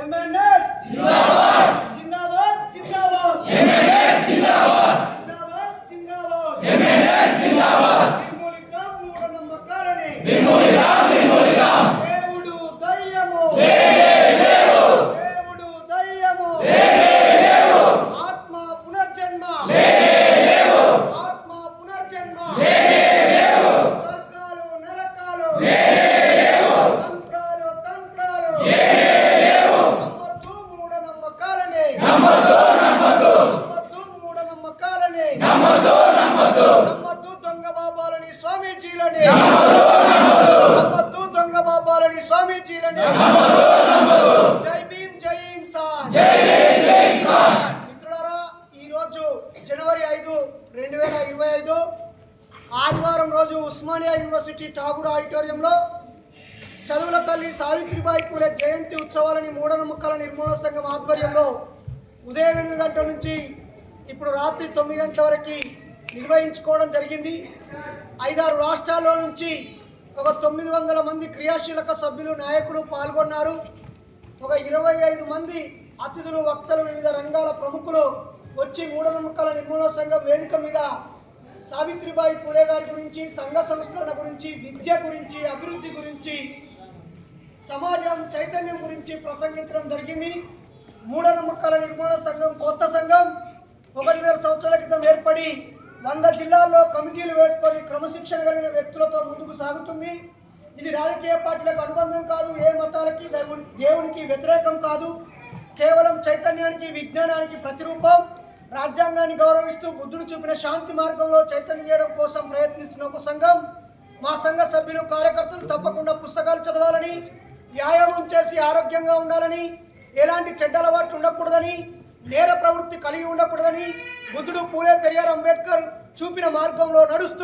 MNS జిందాబాద్ జిందాబాద్ జిందాబాద్ ఎంఎన్ఎస్ జిందాబాద్ జిందాబాద్ జిందాబాద్ ఎంఎన్ఎస్ జిందాబాద్ నిర్మూలిద్దాం మూఢనమ్మకాలని నిర్మూలిద్దాం నిర్మూలిద్దాం దేవుడు ధైర్యము దేవుడు ధైర్యము ఆత్మ పునర్జన్మ ఆత్మ పునర్జన్మ స్వర్గాలు నరకాలు మంత్రాలు తంత్రాలు నమ్మద్దు మూఢనమ్మకాలని నమ్మద్దు మూఢనమ్మకాలని నమ్మద్దు దొంగ బాబాలని స్వామీజీలని. నమ్మద్దు దొంగ బాబాలని స్వామీజీలని జై భీమ్ జై ఇన్సాన్ మిత్రులారా ఈరోజు జనవరి ఐదు రెండు వేల ఇరవై ఐదు ఆదివారం రోజు ఉస్మానియా యూనివర్సిటీ ఠాగూర్ ఆడిటోరియంలో చదువుల తల్లి సావిత్రిబాయి పూలే జయంతి ఉత్సవాలని మూఢనమ్మకాల నిర్మూలన సంఘం ఆధ్వర్యంలో ఉదయం ఎనిమిది గంటల నుంచి ఇప్పుడు రాత్రి తొమ్మిది గంటల వరకు నిర్వహించుకోవడం జరిగింది. ఐదారు రాష్ట్రాల్లో నుంచి ఒక తొమ్మిది వందల మంది క్రియాశీలక సభ్యులు నాయకులు పాల్గొన్నారు. ఒక ఇరవై ఐదు మంది అతిథులు వక్తలు వివిధ రంగాల ప్రముఖులు వచ్చి మూఢనమ్మకాల నిర్మూలన సంఘం వేదిక మీద సావిత్రిబాయి పూలే గారి గురించి సంఘ సంస్కరణ గురించి విద్య గురించి అభివృద్ధి గురించి సమాజం చైతన్యం గురించి ప్రసంగించడం జరిగింది. మూఢనమ్మకాల నిర్మూలన సంఘం కొత్త సంఘం ఒకటిన్నర సంవత్సరాల క్రితం ఏర్పడి వంద జిల్లాల్లో కమిటీలు వేసుకొని క్రమశిక్షణ కలిగిన వ్యక్తులతో ముందుకు సాగుతుంది. ఇది రాజకీయ పార్టీలకు అనుబంధం కాదు ఏ మతాలకి దేవుని- దేవునికి వ్యతిరేకం కాదు. కేవలం చైతన్యానికి విజ్ఞానానికి ప్రతిరూపం. రాజ్యాంగాన్ని గౌరవిస్తూ బుద్ధుడు చూపిన శాంతి మార్గంలో చైతన్యం చేయడం కోసం ప్రయత్నిస్తున్న ఒక సంఘం. మా సంఘ సభ్యులు కార్యకర్తలు తప్పకుండా పుస్తకాలు చదవాలని వ్యాయామం చేసి ఆరోగ్యంగా ఉండాలని ఎలాంటి చెడ్డ అలవాట్లు ఉండకూడదని నేర ప్రవృత్తి కలిగి ఉండకూడదని బుద్ధుడు పూలే పెరియార్ అంబేద్కర్ చూపిన మార్గంలో నడుస్తూ